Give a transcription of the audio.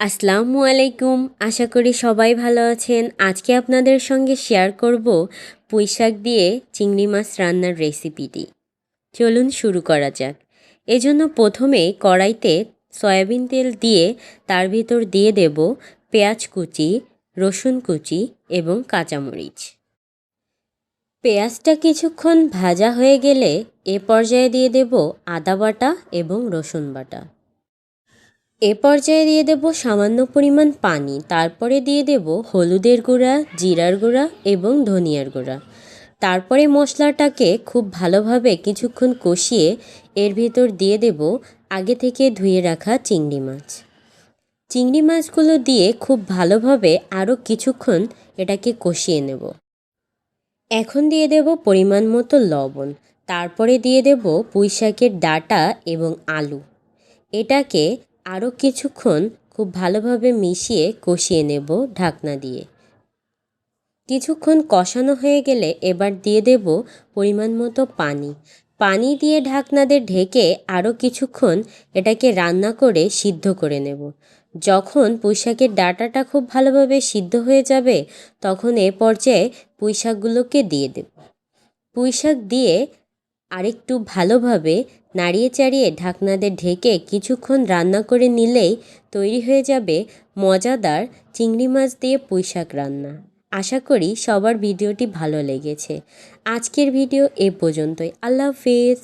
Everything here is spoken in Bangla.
আসসালামু আলাইকুম। আশা করি সবাই ভালো আছেন। আজকে আপনাদের সঙ্গে শেয়ার করব পুঁইশাক দিয়ে চিংড়ি মাছ রান্নার রেসিপিটি চলুন শুরু করা যাক। এজন্য প্রথমে কড়াইতে সয়াবিন তেল দিয়ে তার ভিতর দিয়ে দেব পেঁয়াজ কুচি, রসুন কুচি এবং কাঁচামরিচ। পেঁয়াজটা কিছুক্ষণ ভাজা হয়ে গেলে এ পর্যায়ে দিয়ে দেব আদা বাটা এবং রসুন বাটা। এ পর্যায়ে দিয়ে দেব সামান্য পরিমাণ পানি। তারপরে দিয়ে দেব হলুদের গুঁড়া, জিরার গুঁড়া এবং ধনিয়ার গুঁড়া। তারপরে মশলাটাকে খুব ভালোভাবে কিছুক্ষণ কষিয়ে এর ভিতর দিয়ে দেব আগে থেকে ধুয়ে রাখা চিংড়ি মাছ। চিংড়ি মাছগুলো দিয়ে খুব ভালোভাবে আরও কিছুক্ষণ এটাকে কষিয়ে নেব। এখন দিয়ে দেব পরিমাণ মতো লবণ। তারপরে দিয়ে দেব পুঁই শাকের ডাটা এবং আলু। এটাকে আরও কিছুক্ষণ খুব ভালোভাবে মিশিয়ে কষিয়ে নেব ঢাকনা দিয়ে। কিছুক্ষণ কষানো হয়ে গেলে এবার দিয়ে দেব পরিমাণ মতো পানি। পানি দিয়ে ঢাকনা দিয়ে ঢেকে আরও কিছুক্ষণ এটাকে রান্না করে সিদ্ধ করে নেব। যখন পুঁইশাকের ডাটাটা খুব ভালোভাবে সিদ্ধ হয়ে যাবে, তখন এ পর্যায়ে পুঁইশাকগুলোকে দিয়ে দেব। পুঁইশাক দিয়ে আরেকটু ভালোভাবে নাড়িয়ে চাড়িয়ে ঢাকনাদের ঢেকে কিছুক্ষণ রান্না করে নিলেই তৈরি হয়ে যাবে মজাদার চিংড়ি মাছ দিয়ে পুঁইশাক রান্না। আশা করি সবার ভিডিওটি ভালো লেগেছে। আজকের ভিডিও এ পর্যন্তই। আল্লাহ হাফিজ।